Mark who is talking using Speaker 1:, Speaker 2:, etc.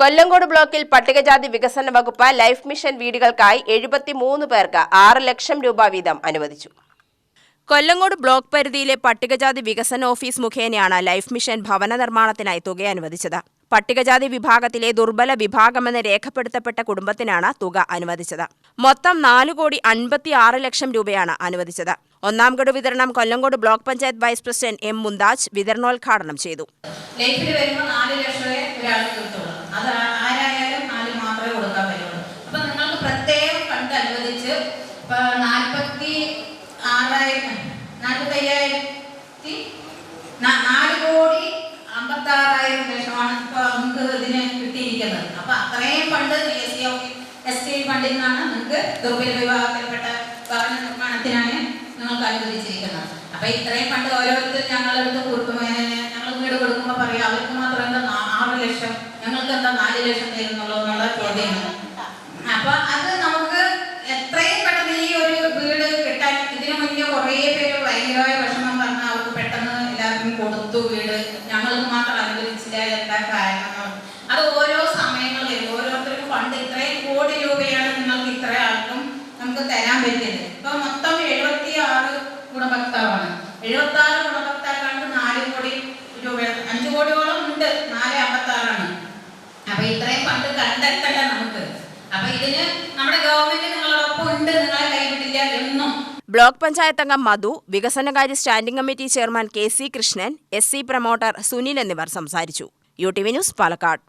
Speaker 1: കൊല്ലങ്കോട് ബ്ലോക്കിൽ പട്ടികജാതി വികസന വകുപ്പ് ലൈഫ് മിഷൻ വീടുകൾക്കായി എഴുപത്തിമൂന്ന് പേർക്ക് ആറ് ലക്ഷം രൂപ വീതം അനുവദിച്ചു. കൊല്ലങ്കോട് ബ്ലോക്ക് പരിധിയിലെ പട്ടികജാതി വികസന ഓഫീസ് മുഖേനയാണ് ലൈഫ് മിഷൻ ഭവന നിർമ്മാണത്തിനായി തുക അനുവദിച്ചത്. പട്ടികജാതി വിഭാഗത്തിലെ ദുർബല വിഭാഗമെന്ന് രേഖപ്പെടുത്തപ്പെട്ട കുടുംബത്തിനാണ് തുക അനുവദിച്ചത്. മൊത്തം നാല് കോടി അൻപത്തി ആറ് ലക്ഷം രൂപയാണ് അനുവദിച്ചത്. ഒന്നാം ഗഡു വിതരണം Kollengode block panchayat vice president M Mumtaj വിതരണോദ്ഘാടനം ചെയ്തു.
Speaker 2: ലൈഫിൽ വരുമ്പോൾ നാല് ലക്ഷം ഒരാൾക്ക് കിട്ടുള്ളൂ അത് ആ- ആരായാലും നാല് മാത്രമേ കൊടുക്കാൻ പറ്റുള്ളൂ അപ്പൊ നിങ്ങൾക്ക് പ്രത്യേകം ഫണ്ട് അനുവദിച്ച് ഇപ്പൊ നാൽപ്പത്തി ആറായിരം നാൽപ്പത്തി അയ്യായിരത്തി നാല് കോടി അമ്പത്തി ആറായിരം ലക്ഷമാണ് ഇപ്പൊ നിങ്ങൾക്ക് ഇതിന് കിട്ടിയിരിക്കുന്നത്. അപ്പൊ അത്രയും fund S C S T ഫണ്ടിൽ നിന്നാണ് നിങ്ങൾക്ക് ദുർബല വിഭാഗത്തിൽപ്പെട്ട ഭവന നിർമ്മാണത്തിനാണ് നിങ്ങൾക്ക് അനുവദിച്ചിരിക്കുന്നത് അപ്പൊ ഇത്രയും ഫണ്ട് ഓരോരുത്തരും ഞങ്ങളെടുത്ത് കൊടുക്കും ഞങ്ങൾ വീട് കൊടുക്കുമ്പോൾ പറയാം അവർക്ക് മാത്രം എന്താ ആറ് ലക്ഷം ഞങ്ങൾക്ക് എന്താ നാല് ലക്ഷം തരുന്നുള്ളൂ എന്നുള്ള ചോദ്യങ്ങൾ അപ്പൊ അത് അനുവദിച്ചില്ല എന്താ കാരണം അത് ഓരോ സമയങ്ങളിൽ ഓരോരുത്തർക്കും ഫണ്ട് ഇത്രയും കോടി രൂപയാണ് നിങ്ങൾക്ക് ഇത്ര ആൾക്കും നമുക്ക് തരാൻ പറ്റുന്നത് ഇപ്പൊ മൊത്തം എഴുപത്തി ആറ് ഗുണഭോക്താവാണ്. എഴുപത്തി ആറ് ഗുണഭോക്താക്കൾക്ക് നാല് കോടി രൂപ അഞ്ചു കോടിയോളം ഉണ്ട് നാല് അമ്പത്തി ആറാണ് അപ്പൊ ഇത്രയും ഫണ്ട് കണ്ടെത്തല്ല നമുക്ക്. അപ്പൊ ഇതിന് നമ്മുടെ ഗവൺമെന്റ് നിങ്ങളോടൊപ്പം ഉണ്ട് നിങ്ങളെ കൈവിടില്ല എന്നും
Speaker 1: ബ്ലോക്ക് പഞ്ചായത്ത് അംഗം മധു വികസനകാര്യ standing committee chairman K C Krishnan S C promoter Sunil എന്നിവർ സംസാരിച്ചു. U T V news Palakkad.